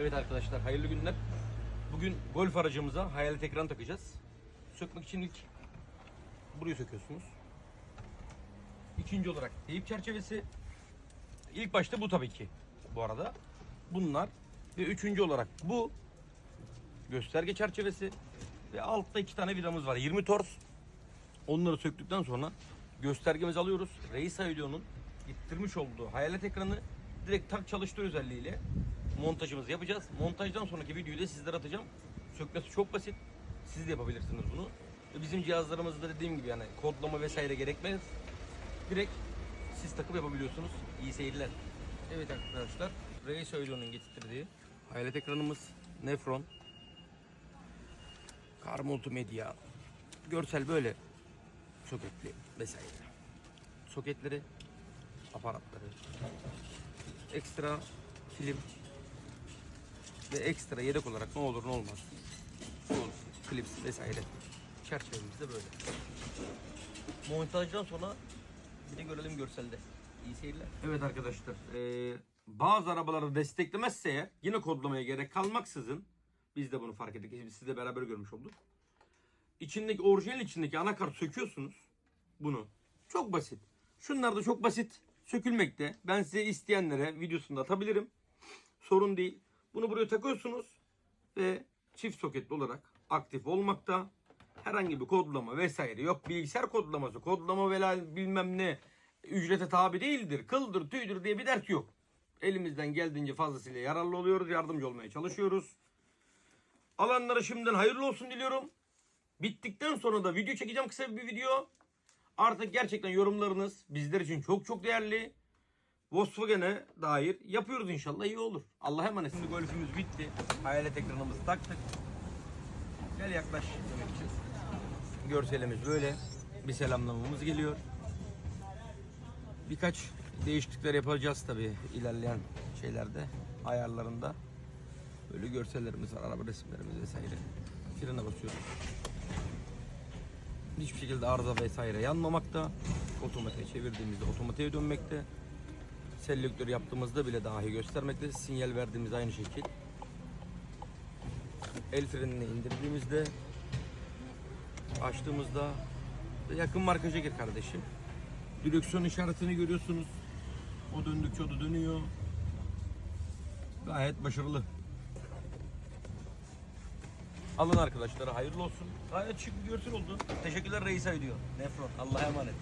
Evet arkadaşlar hayırlı günler. Bugün golf aracımıza hayalet ekran takacağız. Sökmek için ilk burayı söküyorsunuz. İkinci olarak teyip çerçevesi. İlk başta bu tabii ki bu arada. Bunlar ve üçüncü olarak bu gösterge çerçevesi ve altta iki tane vidamız var. 20 tors. Onları söktükten sonra göstergemizi alıyoruz. Reis Audio'nun ittirmiş olduğu hayalet ekranı direkt tak çalıştır özelliğiyle montajımızı yapacağız. Montajdan sonraki videoyu da sizlere atacağım. Sökmesi çok basit. Siz de yapabilirsiniz bunu. Bizim cihazlarımızda dediğim gibi yani kodlama vesaire gerekmez. Direkt siz takıp yapabiliyorsunuz. İyi seyirler. Evet arkadaşlar. Reis Audio'nun getirdiği hayalet ekranımız Nefron. Kar multimedya. Görsel böyle soketli vesaire. Soketleri, aparatları, ekstra film ve ekstra yedek olarak ne olur ne olmaz. Şu klips vesaire. Çerçevemiz de böyle. Montajdan sonra bir de görelim görselde. İyi seyirler. Evet arkadaşlar. eee, bazı arabaları desteklemezse eğer yine kodlamaya gerek kalmaksızın biz de bunu fark ettik. Biz sizle beraber görmüş olduk. İçindeki orijinal içindeki anakart söküyorsunuz. Bunu. Çok basit. Şunlar da çok basit sökülmekte. Ben size isteyenlere videosunu da atabilirim. Sorun değil. Bunu buraya takıyorsunuz ve çift soketli olarak aktif olmakta. Herhangi bir kodlama vesaire yok. Bilgisayar kodlaması, kodlama veya bilmem ne ücrete tabi değildir. Kıldır, tüydür diye bir dert yok. Elimizden geldiğince fazlasıyla yararlı oluyoruz. Yardımcı olmaya çalışıyoruz. Alanlara şimdiden hayırlı olsun diliyorum. Bittikten sonra da video çekeceğim kısa bir video. Artık gerçekten yorumlarınız bizler için çok çok değerli. Volkswagen'e dair yapıyoruz inşallah iyi olur. Allah'a emanet. Şimdi golfümüz bitti. Hayalet ekranımızı taktık. Gel yaklaş. Görselimiz böyle. Bir selamlamamız geliyor. Birkaç değişiklikler yapacağız tabii ilerleyen şeylerde, ayarlarında. Böyle görsellerimiz var, araba resimlerimiz vesaire. Frene basıyoruz. Hiçbir şekilde arıza vesaire yanmamakta. Otomatiğe çevirdiğimizde otomatiğe dönmekte. Selektör yaptığımızda bile dahi göstermekte. Sinyal verdiğimiz aynı şekil. El frenini indirdiğimizde açtığımızda yakın markaja gir kardeşim. Direksiyon işaretini görüyorsunuz. O döndükçe o da dönüyor. Gayet başarılı. Alın arkadaşlara hayırlı olsun. Gayet şık bir görsel oldu. Teşekkürler Reis diyor. Nefron. Allah'a emanet.